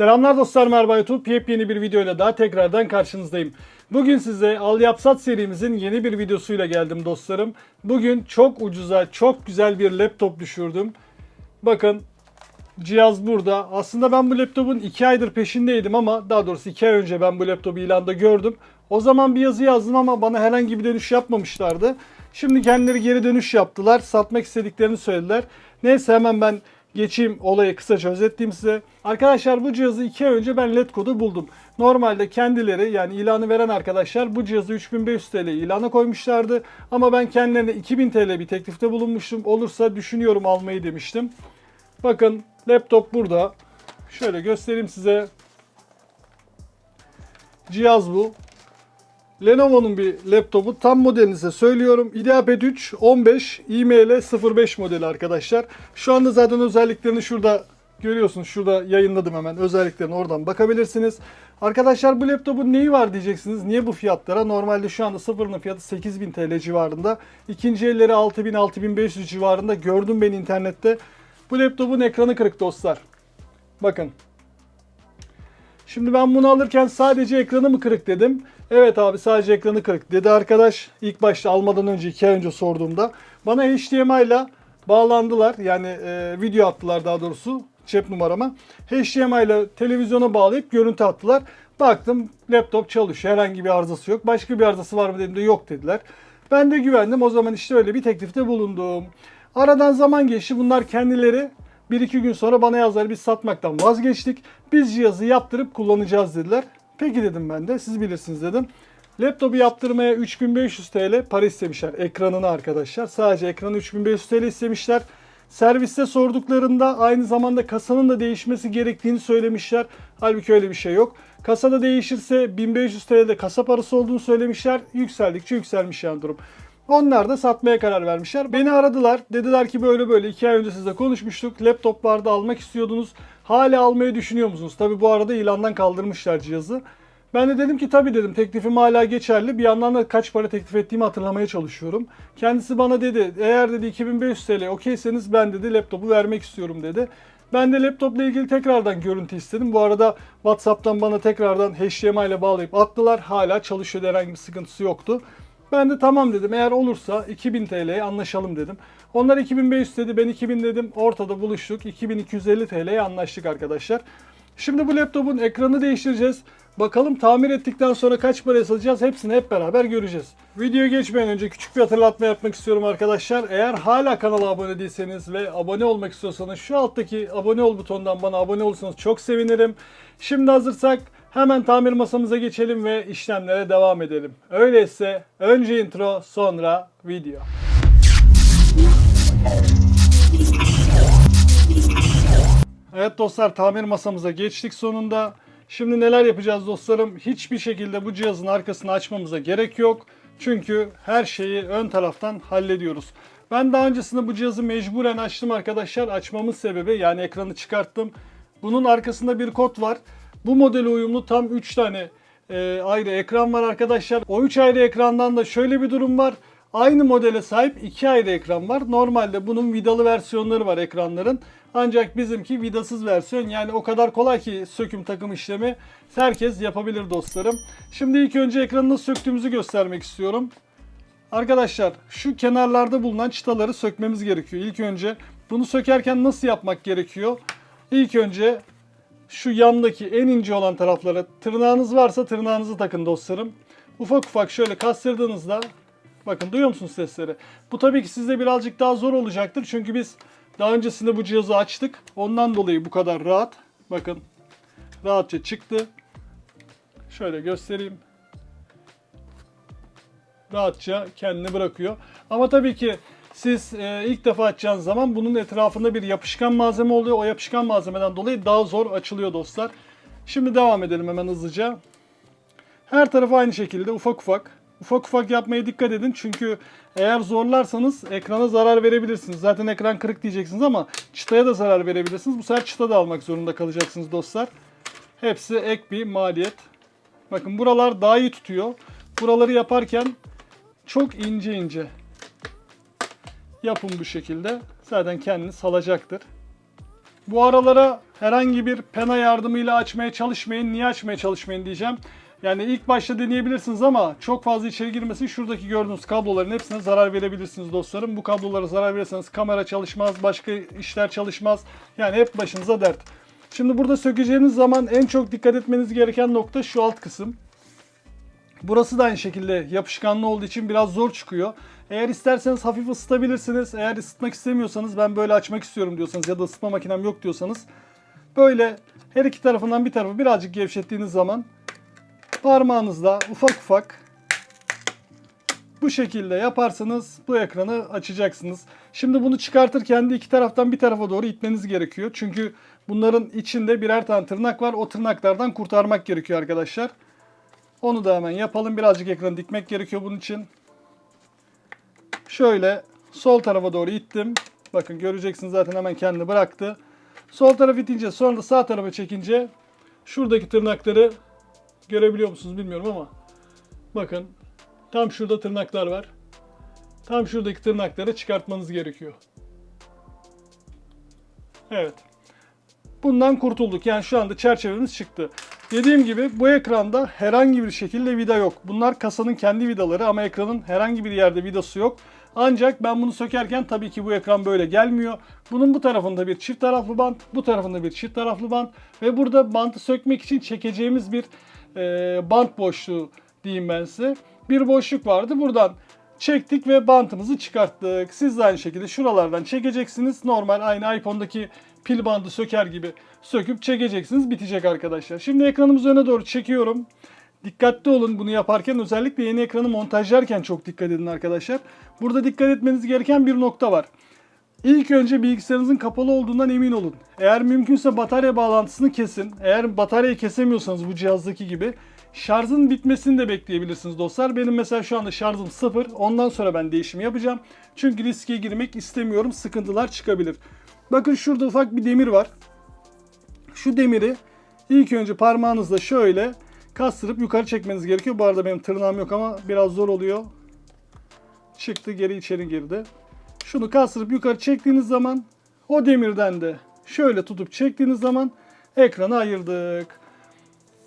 Selamlar dostlar merhaba YouTube. Yepyeni bir videoyla daha tekrardan karşınızdayım. Bugün size Al Yap Sat serimizin yeni bir videosuyla geldim dostlarım. Bugün çok ucuza, çok güzel bir laptop düşürdüm. Bakın cihaz burada. Aslında ben bu laptopun 2 aydır peşindeydim ama daha doğrusu 2 ay önce ben bu laptopu ilanda gördüm. O zaman bir yazı yazdım ama bana herhangi bir dönüş yapmamışlardı. Şimdi kendileri geri dönüş yaptılar. Satmak istediklerini söylediler. Neyse hemen ben geçeyim olayı kısaca özetleyeyim size. Arkadaşlar bu cihazı 2 ay önce ben Letgo'da buldum. Normalde kendileri yani ilanı veren arkadaşlar bu cihazı 3500 TL ilana koymuşlardı. Ama ben kendilerine 2000 TL bir teklifte bulunmuştum. Olursa düşünüyorum almayı demiştim. Bakın laptop burada. Şöyle göstereyim size. Cihaz bu. Lenovo'nun bir laptopu. Tam modelini size söylüyorum. IdeaPad 3 15 IML 05 modeli arkadaşlar. Şu anda zaten özelliklerini şurada görüyorsunuz. Şurada yayınladım hemen. Özelliklerini oradan bakabilirsiniz. Arkadaşlar bu laptopun neyi var diyeceksiniz. Niye bu fiyatlara? Normalde şu anda sıfırının fiyatı 8000 TL civarında. İkinci elleri 6000-6500 civarında. Gördüm ben internette. Bu laptopun ekranı kırık dostlar. Bakın. Şimdi ben bunu alırken sadece ekranı mı kırık dedim. Evet abi sadece ekranı kırık dedi arkadaş. İlk başta almadan önce 2 ay önce sorduğumda. Bana HDMI ile bağlandılar. Yani e, video attılar daha doğrusu cep numarama. HDMI ile televizyona bağlayıp görüntü attılar. Baktım laptop çalışıyor. Herhangi bir arızası yok. Başka bir arızası var mı dedim de yok dediler. Ben de güvendim. O zaman işte öyle bir teklifte bulundum. Aradan zaman geçti. Bunlar kendileri bir iki gün sonra bana yazdılar biz satmaktan vazgeçtik. Biz cihazı yaptırıp kullanacağız dediler. Peki dedim ben de siz bilirsiniz dedim. Laptopu yaptırmaya 3500 TL para istemişler ekranını arkadaşlar. Sadece ekranı 3500 TL istemişler. Serviste sorduklarında aynı zamanda kasanın da değişmesi gerektiğini söylemişler. Halbuki öyle bir şey yok. Kasada değişirse 1500 TL'de kasa parası olduğunu söylemişler. Yükseldikçe yükselmiş yani durum. Onlar da satmaya karar vermişler. Beni aradılar. Dediler ki böyle böyle iki ay önce sizle konuşmuştuk. Laptoplarda almak istiyordunuz. Hala almayı düşünüyor musunuz? Tabi bu arada ilandan kaldırmışlar cihazı. Ben de dedim ki tabii dedim teklifim hala geçerli. Bir yandan da kaç para teklif ettiğimi hatırlamaya çalışıyorum. Kendisi bana dedi eğer dedi 2500 TL okeyseniz ben dedi laptopu vermek istiyorum dedi. Ben de laptopla ilgili tekrardan görüntü istedim. Bu arada WhatsApp'tan bana tekrardan HDMI ile bağlayıp attılar. Hala çalışıyor herhangi bir sıkıntısı yoktu. Ben de tamam dedim. Eğer olursa 2000 TL'ye anlaşalım dedim. Onlar 2500 dedi. Ben 2000 dedim. Ortada buluştuk. 2250 TL'ye anlaştık arkadaşlar. Şimdi bu laptopun ekranı değiştireceğiz. Bakalım tamir ettikten sonra kaç paraya satacağız hepsini hep beraber göreceğiz. Videoya geçmeden önce küçük bir hatırlatma yapmak istiyorum arkadaşlar. Eğer hala kanala abone değilseniz ve abone olmak istiyorsanız şu alttaki abone ol butonundan bana abone olursanız çok sevinirim. Şimdi hazırsak hemen tamir masamıza geçelim ve işlemlere devam edelim. Öyleyse önce intro sonra video. Evet dostlar tamir masamıza geçtik sonunda. Şimdi neler yapacağız dostlarım? Hiçbir şekilde bu cihazın arkasını açmamıza gerek yok. Çünkü her şeyi ön taraftan hallediyoruz. Ben daha öncesinde bu cihazı mecburen açtım arkadaşlar. Açmamın sebebi yani ekranı çıkarttım. Bunun arkasında bir kod var. Bu modele uyumlu tam 3 tane e, ayrı ekran var arkadaşlar. O 3 ayrı ekrandan da şöyle bir durum var. Aynı modele sahip iki ayrı ekran var. Normalde bunun vidalı versiyonları var ekranların. Ancak bizimki vidasız versiyon. Yani o kadar kolay ki söküm takım işlemi herkes yapabilir dostlarım. Şimdi ilk önce ekranı nasıl söktüğümüzü göstermek istiyorum. Arkadaşlar şu kenarlarda bulunan çıtaları sökmemiz gerekiyor. İlk önce bunu sökerken nasıl yapmak gerekiyor? İlk önce şu yandaki en ince olan taraflara tırnağınız varsa tırnağınızı takın dostlarım. Ufak ufak şöyle kastırdığınızda bakın duyuyor musunuz sesleri? Bu tabii ki sizde birazcık daha zor olacaktır. Çünkü biz daha öncesinde bu cihazı açtık. Ondan dolayı bu kadar rahat. Bakın rahatça çıktı. Şöyle göstereyim. Rahatça kendini bırakıyor. Ama tabii ki siz e, ilk defa açacağınız zaman bunun etrafında bir yapışkan malzeme oluyor. O yapışkan malzemeden dolayı daha zor açılıyor dostlar. Şimdi devam edelim hemen hızlıca. Her tarafı aynı şekilde ufak ufak. Ufak ufak yapmaya dikkat edin çünkü eğer zorlarsanız ekrana zarar verebilirsiniz. Zaten ekran kırık diyeceksiniz ama çıtaya da zarar verebilirsiniz. Bu sefer çıta da almak zorunda kalacaksınız dostlar. Hepsi ek bir maliyet. Bakın buralar daha iyi tutuyor. Buraları yaparken çok ince ince yapın bu şekilde. Zaten kendini salacaktır. Bu aralara herhangi bir pena yardımıyla açmaya çalışmayın. Niye açmaya çalışmayın diyeceğim. Yani ilk başta deneyebilirsiniz ama çok fazla içeri girmesin. Şuradaki gördüğünüz kabloların hepsine zarar verebilirsiniz dostlarım. Bu kablolara zarar verirseniz kamera çalışmaz, başka işler çalışmaz. Yani hep başınıza dert. Şimdi burada sökeceğiniz zaman en çok dikkat etmeniz gereken nokta şu alt kısım. Burası da aynı şekilde yapışkanlı olduğu için biraz zor çıkıyor. Eğer isterseniz hafif ısıtabilirsiniz. Eğer ısıtmak istemiyorsanız ben böyle açmak istiyorum diyorsanız ya da ısıtma makinem yok diyorsanız böyle her iki tarafından bir tarafı birazcık gevşettiğiniz zaman parmağınızla ufak ufak bu şekilde yaparsanız bu ekranı açacaksınız. Şimdi bunu çıkartırken de iki taraftan bir tarafa doğru itmeniz gerekiyor. Çünkü bunların içinde birer tane tırnak var. O tırnaklardan kurtarmak gerekiyor arkadaşlar. Onu da hemen yapalım. Birazcık ekranı dikmek gerekiyor bunun için. Şöyle sol tarafa doğru ittim. Bakın göreceksiniz zaten hemen kendini bıraktı. Sol taraf itince sonra da sağ tarafa çekince şuradaki tırnakları görebiliyor musunuz bilmiyorum ama bakın tam şurada tırnaklar var. Tam şuradaki tırnakları çıkartmanız gerekiyor. Evet. Bundan kurtulduk. Yani şu anda çerçevemiz çıktı. Dediğim gibi bu ekranda herhangi bir şekilde vida yok. Bunlar kasanın kendi vidaları ama ekranın herhangi bir yerde vidası yok. Ancak ben bunu sökerken tabii ki bu ekran böyle gelmiyor. Bunun bu tarafında bir çift taraflı bant, bu tarafında bir çift taraflı bant ve burada bantı sökmek için çekeceğimiz bir e, bant boşluğu diyeyim ben size. Bir boşluk vardı. Buradan çektik ve bantımızı çıkarttık. Siz de aynı şekilde şuralardan çekeceksiniz. Normal aynı iPhone'daki pil bandı söker gibi söküp çekeceksiniz. Bitecek arkadaşlar. Şimdi ekranımızı öne doğru çekiyorum. Dikkatli olun bunu yaparken özellikle yeni ekranı montajlarken çok dikkat edin arkadaşlar. Burada dikkat etmeniz gereken bir nokta var. İlk önce bilgisayarınızın kapalı olduğundan emin olun. Eğer mümkünse batarya bağlantısını kesin. Eğer bataryayı kesemiyorsanız bu cihazdaki gibi şarjın bitmesini de bekleyebilirsiniz dostlar. Benim mesela şu anda şarjım sıfır. Ondan sonra ben değişimi yapacağım. Çünkü riske girmek istemiyorum. Sıkıntılar çıkabilir. Bakın şurada ufak bir demir var. Şu demiri ilk önce parmağınızla şöyle kastırıp yukarı çekmeniz gerekiyor. Bu arada benim tırnağım yok ama biraz zor oluyor. Çıktı geri içeri girdi. Şunu kastırıp yukarı çektiğiniz zaman o demirden de şöyle tutup çektiğiniz zaman ekranı ayırdık.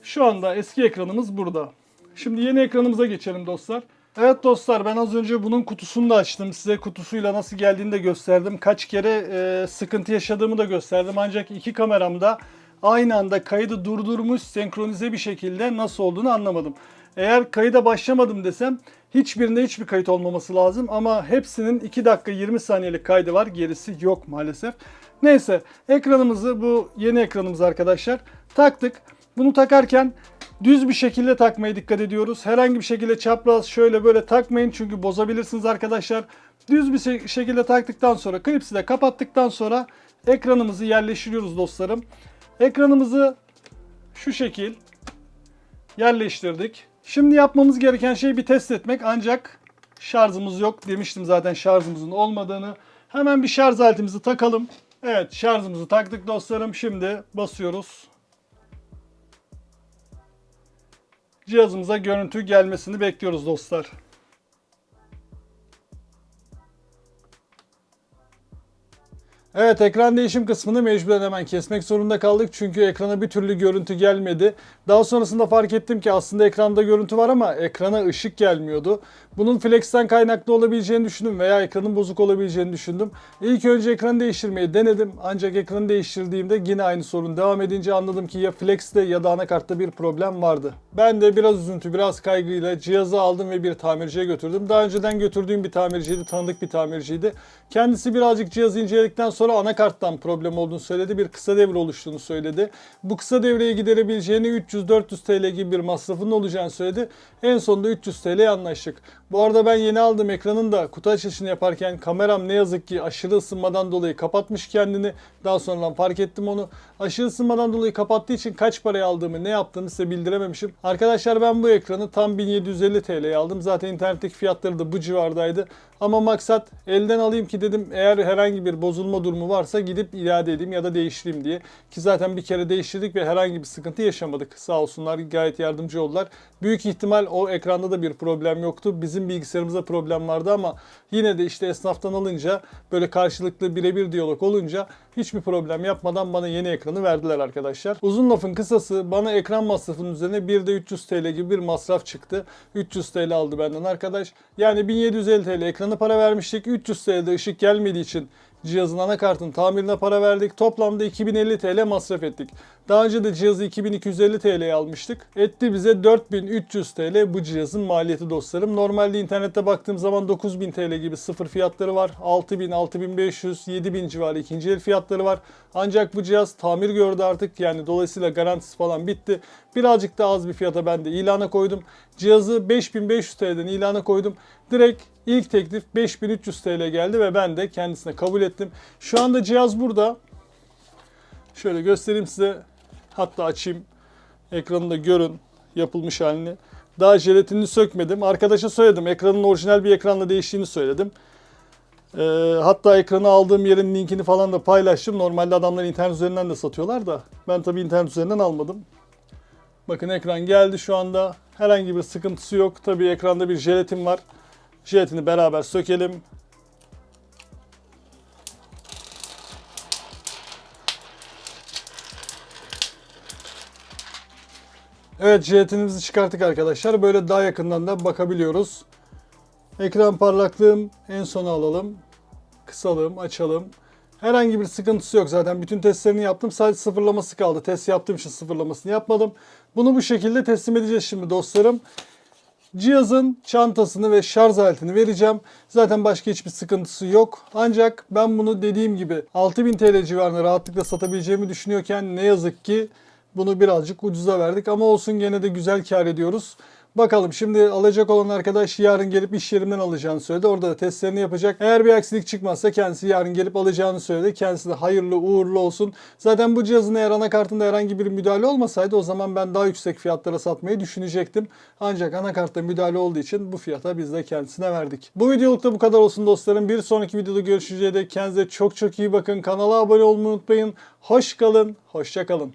Şu anda eski ekranımız burada. Şimdi yeni ekranımıza geçelim dostlar. Evet dostlar ben az önce bunun kutusunu da açtım. Size kutusuyla nasıl geldiğini de gösterdim. Kaç kere e, sıkıntı yaşadığımı da gösterdim. Ancak iki kameramda aynı anda kaydı durdurmuş senkronize bir şekilde nasıl olduğunu anlamadım. Eğer kayıda başlamadım desem hiçbirinde hiçbir kayıt olmaması lazım ama hepsinin 2 dakika 20 saniyelik kaydı var. Gerisi yok maalesef. Neyse ekranımızı bu yeni ekranımız arkadaşlar taktık. Bunu takarken düz bir şekilde takmaya dikkat ediyoruz. Herhangi bir şekilde çapraz şöyle böyle takmayın çünkü bozabilirsiniz arkadaşlar. Düz bir şekilde taktıktan sonra klipsi de kapattıktan sonra ekranımızı yerleştiriyoruz dostlarım. Ekranımızı şu şekil yerleştirdik. Şimdi yapmamız gereken şey bir test etmek ancak şarjımız yok. Demiştim zaten şarjımızın olmadığını. Hemen bir şarj aletimizi takalım. Evet şarjımızı taktık dostlarım. Şimdi basıyoruz. Cihazımıza görüntü gelmesini bekliyoruz dostlar. Evet ekran değişim kısmını mecburen hemen kesmek zorunda kaldık. Çünkü ekrana bir türlü görüntü gelmedi. Daha sonrasında fark ettim ki aslında ekranda görüntü var ama ekrana ışık gelmiyordu. Bunun flexten kaynaklı olabileceğini düşündüm veya ekranın bozuk olabileceğini düşündüm. İlk önce ekranı değiştirmeyi denedim. Ancak ekranı değiştirdiğimde yine aynı sorun devam edince anladım ki ya flexte ya da anakartta bir problem vardı. Ben de biraz üzüntü, biraz kaygıyla cihazı aldım ve bir tamirciye götürdüm. Daha önceden götürdüğüm bir tamirciydi, tanıdık bir tamirciydi. Kendisi birazcık cihazı inceledikten sonra anakarttan problem olduğunu söyledi. Bir kısa devre oluştuğunu söyledi. Bu kısa devreyi giderebileceğini 300-400 TL gibi bir masrafının olacağını söyledi. En sonunda 300 TL'ye anlaştık. Bu arada ben yeni aldığım ekranın da kutu açılışını yaparken kameram ne yazık ki aşırı ısınmadan dolayı kapatmış kendini. Daha sonradan fark ettim onu. Aşırı ısınmadan dolayı kapattığı için kaç paraya aldığımı ne yaptığını size bildirememişim. Arkadaşlar ben bu ekranı tam 1750 TL'ye aldım. Zaten internetteki fiyatları da bu civardaydı. Ama maksat elden alayım ki dedim eğer herhangi bir bozulma durumu varsa gidip iade edeyim ya da değiştireyim diye. Ki zaten bir kere değiştirdik ve herhangi bir sıkıntı yaşamadık. Sağ olsunlar gayet yardımcı oldular. Büyük ihtimal o ekranda da bir problem yoktu. Bizim bilgisayarımızda problem vardı ama yine de işte esnaftan alınca böyle karşılıklı birebir diyalog olunca hiçbir problem yapmadan bana yeni ekranı verdiler arkadaşlar. Uzun lafın kısası bana ekran masrafının üzerine bir de 300 TL gibi bir masraf çıktı. 300 TL aldı benden arkadaş. Yani 1750 TL ekranı para vermiştik. 300 TL'de ışık gelmediği için cihazın anakartın tamirine para verdik. Toplamda 2050 TL masraf ettik. Daha önce de cihazı 2250 TL'ye almıştık. Etti bize 4300 TL bu cihazın maliyeti dostlarım. Normalde internette baktığım zaman 9000 TL gibi sıfır fiyatları var. 6000, 6500, 7000 civarı ikinci el fiyatları var. Ancak bu cihaz tamir gördü artık. Yani dolayısıyla garantisi falan bitti. Birazcık daha az bir fiyata ben de ilana koydum. Cihazı 5500 TL'den ilana koydum. Direkt ilk teklif 5300 TL geldi ve ben de kendisine kabul ettim. Şu anda cihaz burada. Şöyle göstereyim size. Hatta açayım. Ekranını da görün yapılmış halini. Daha jelatinini sökmedim. Arkadaşa söyledim. Ekranın orijinal bir ekranla değiştiğini söyledim. Ee, hatta ekranı aldığım yerin linkini falan da paylaştım. Normalde adamlar internet üzerinden de satıyorlar da. Ben tabii internet üzerinden almadım. Bakın ekran geldi şu anda. Herhangi bir sıkıntısı yok. Tabii ekranda bir jelatin var. Jelatini beraber sökelim. Evet jelatinimizi çıkarttık arkadaşlar. Böyle daha yakından da bakabiliyoruz. Ekran parlaklığım en sona alalım. Kısalım, açalım. Herhangi bir sıkıntısı yok zaten. Bütün testlerini yaptım. Sadece sıfırlaması kaldı. Test yaptığım için sıfırlamasını yapmadım. Bunu bu şekilde teslim edeceğiz şimdi dostlarım. Cihazın çantasını ve şarj aletini vereceğim. Zaten başka hiçbir sıkıntısı yok. Ancak ben bunu dediğim gibi 6000 TL civarında rahatlıkla satabileceğimi düşünüyorken ne yazık ki bunu birazcık ucuza verdik ama olsun gene de güzel kar ediyoruz. Bakalım şimdi alacak olan arkadaş yarın gelip iş yerimden alacağını söyledi. Orada da testlerini yapacak. Eğer bir aksilik çıkmazsa kendisi yarın gelip alacağını söyledi. Kendisi de hayırlı uğurlu olsun. Zaten bu cihazın eğer anakartında herhangi bir müdahale olmasaydı o zaman ben daha yüksek fiyatlara satmayı düşünecektim. Ancak anakartta müdahale olduğu için bu fiyata biz de kendisine verdik. Bu videolukta bu kadar olsun dostlarım. Bir sonraki videoda görüşeceğe dek kendinize çok çok iyi bakın. Kanala abone olmayı unutmayın. Hoş kalın, hoşça kalın.